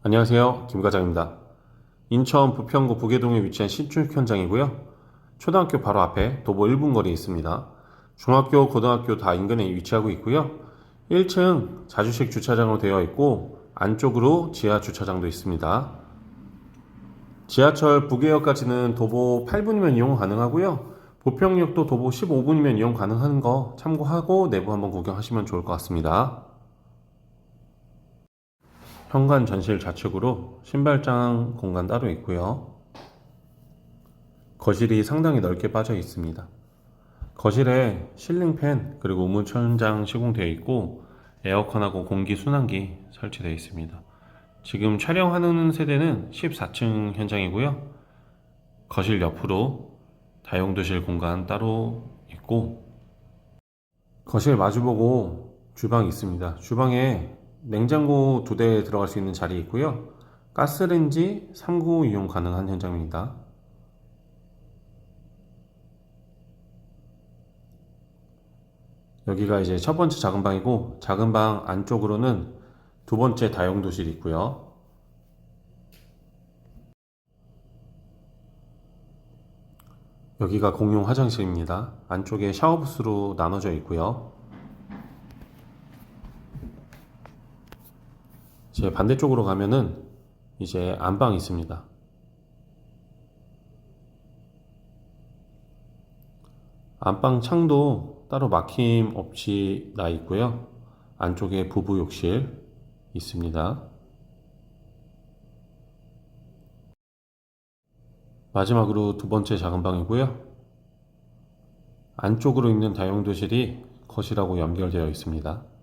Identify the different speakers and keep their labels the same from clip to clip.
Speaker 1: 안녕하세요. 김 과장입니다. 인천 부평구 부계동에 위치한 신축 현장이고요. 초등학교 바로 앞에 도보 1분 거리에 있습니다. 중학교, 고등학교 다 인근에 위치하고 있고요. 1층 자주식 주차장으로 되어 있고 안쪽으로 지하 주차장도 있습니다. 지하철 부계역까지는 도보 8분이면 이용 가능하고요. 부평역도 도보 15분이면 이용 가능한 거 참고하고 내부 한번 구경하시면 좋을 것 같습니다. 현관 전실 좌측으로 신발장 공간 따로 있고요. 거실이 상당히 넓게 빠져 있습니다. 거실에 실링팬 그리고 우무천장 시공되어 있고 에어컨하고 공기 순환기 설치되어 있습니다. 지금 촬영하는 세대는 14층 현장이고요. 거실 옆으로 다용도실 공간 따로 있고 거실 마주보고 주방이 있습니다. 주방에 냉장고 두 대 들어갈 수 있는 자리 있고요. 가스레인지 3구 이용 가능한 현장입니다. 여기가 이제 첫 번째 작은 방이고 작은 방 안쪽으로는 두 번째 다용도실이 있고요. 여기가 공용 화장실입니다. 안쪽에 샤워부스로 나눠져 있고요. 제 반대쪽으로 가면은 이제 안방이 있습니다. 안방 창도 따로 막힘 없이 나 있고요. 안쪽에 부부 욕실 있습니다. 마지막으로 두 번째 작은 방이고요. 안쪽으로 있는 다용도실이 거실하고 연결되어 있습니다.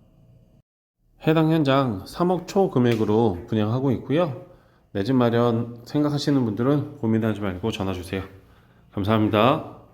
Speaker 1: 해당 현장 3억 초 금액으로 분양하고 있고요. 내 집 마련 생각하시는 분들은 고민하지 말고 전화 주세요. 감사합니다.